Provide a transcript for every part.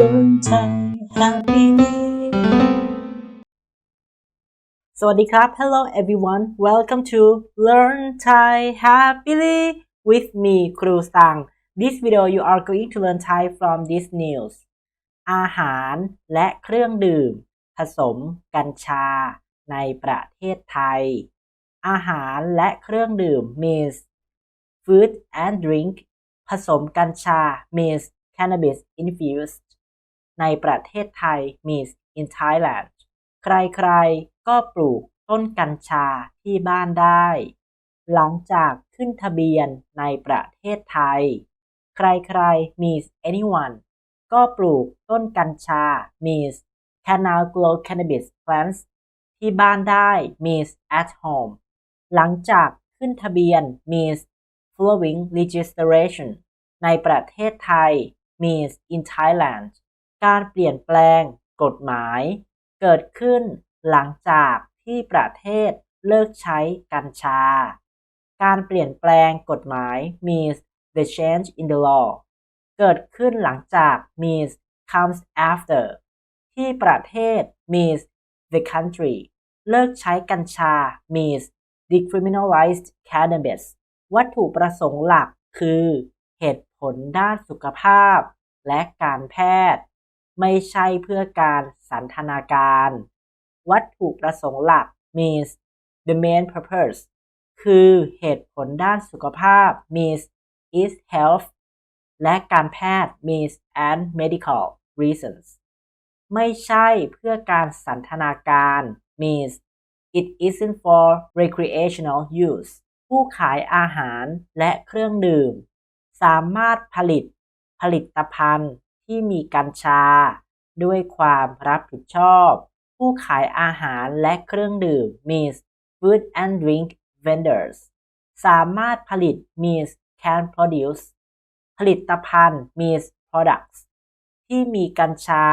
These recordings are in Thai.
Learn Thai happily สวัสดีครับ Hello everyone Welcome to Learn Thai happily with me ครูสัง This video you are going to learn Thai from this news อาหารและเครื่องดื่ม ผสมกัญชา ในประเทศไทย อาหารและเครื่องดื่ม means food and drink ผสมกัญชา means cannabis infused ในประเทศไทย means in Thailand ใครๆ ก็ปลูกต้นกัญชาที่บ้านได้ หลังจากขึ้นทะเบียนในประเทศไทย ใครๆ means anyone ก็ปลูกต้นกัญชา means can now grow cannabis plants ที่บ้านได้ means at home หลังจากขึ้นทะเบียน means following registration ในประเทศไทย means in Thailand การเปลี่ยนแปลงกฎหมาย เกิดขึ้นหลังจากที่ประเทศเลิกใช้กัญชา การเปลี่ยนแปลงกฎหมาย means the change in the law เกิดขึ้นหลังจาก means comes after ที่ประเทศ means the country เลิกใช้กัญชา means decriminalized cannabis วัตถุประสงค์หลักคือ เหตุผลด้านสุขภาพ และการแพทย์ ไม่ใช่เพื่อการสันทนาการ วัตถุประสงค์หลัก means the main purpose คือเหตุผลด้านสุขภาพ means is health และการแพทย์ means and medical reasons ไม่ใช่เพื่อการสันทนาการ means it isn't for recreational use ผู้ขายอาหารและเครื่องดื่ม สามารถผลิต ผลิตภัณฑ์ ที่มีกัญชา ด้วยความรับผิดชอบ ผู้ขายอาหารและเครื่องดื่ม means food and drink vendors สามารถผลิต means can produce ผลิตภัณฑ์ means products ที่มีกัญชา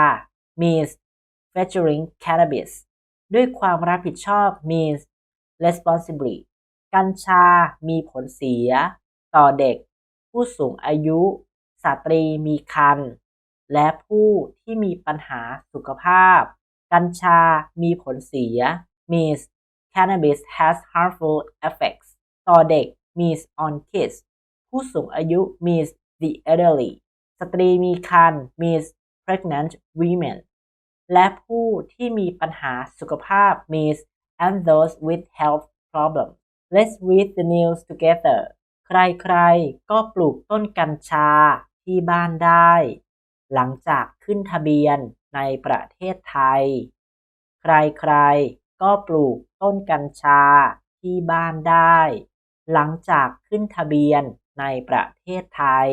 means featuring cannabis ด้วยความรับผิดชอบ means responsibly กัญชามีผลเสีย ต่อเด็ก ผู้สูงอายุ สตรีมีครรภ์ และผู้ที่มีปัญหาสุขภาพ กัญชามีผลเสีย means cannabis has harmful effects ต่อเด็ก means on kids ผู้สูงอายุ means the elderly สตรีมีครรภ์ means pregnant women และผู้ที่มีปัญหาสุขภาพ means and those with health problems let's read the news together ใครๆ ก็ปลูกต้นกัญชาที่บ้านได้ หลังจากขึ้นทะเบียนในประเทศไทย ใครๆ ก็ปลูกต้นกัญชาที่บ้านได้ หลังจากขึ้นทะเบียนในประเทศไทย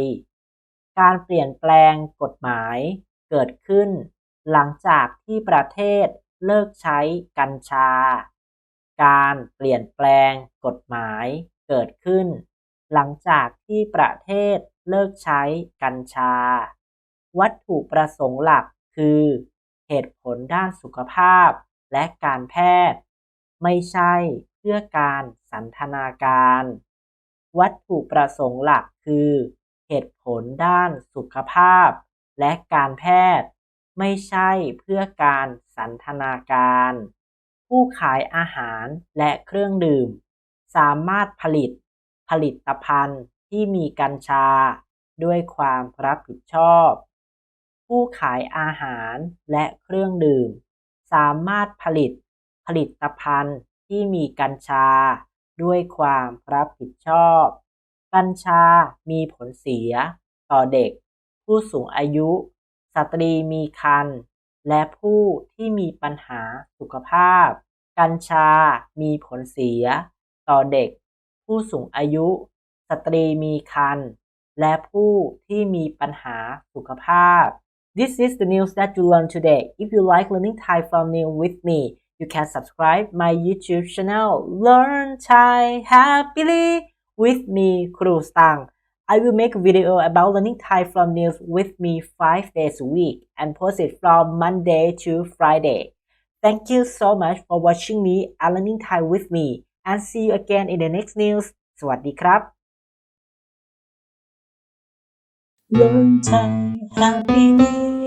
การเปลี่ยนแปลงกฎหมายเกิดขึ้น หลังจากที่ประเทศเลิกใช้กัญชา การเปลี่ยนแปลงกฎหมายเกิดขึ้น หลังจากที่ประเทศเลิกใช้กัญชา วัตถุประสงค์หลักคือ เหตุผลด้านสุขภาพ และการแพทย์ ไม่ใช่เพื่อการสันทนาการ วัตถุประสงค์หลักคือ เหตุผลด้านสุขภาพ และการแพทย์ ไม่ใช่เพื่อการสันทนาการ ผู้ขายอาหารและเครื่องดื่ม สามารถผลิต ผลิตภัณฑ์ที่มีกัญชา ด้วยความรับผิดชอบ ผู้ขายอาหารและเครื่องดื่ม สามารถผลิตผลิตภัณฑ์ที่มีกัญชา ด้วยความรับผิดชอบ กัญชามีผลเสีย ต่อเด็ก ผู้สูงอายุ สตรีมีครรภ์และผู้ที่มีปัญหาสุขภาพ กัญชามีผลเสีย ต่อเด็ก ผู้สูงอายุ สตรีมีครรภ์และผู้ที่มีปัญหาสุขภาพ This is the news that you learned today. If you like learning Thai from new with me, you can subscribe my YouTube channel Learn Thai Happily with me ครูสัง I will make a video about learning Thai from news with me 5 days a week and post it from Monday to Friday. Thank you so much for watching me and learning Thai with me and see you again in the next news. สวัสดีครับ Learn Thai happily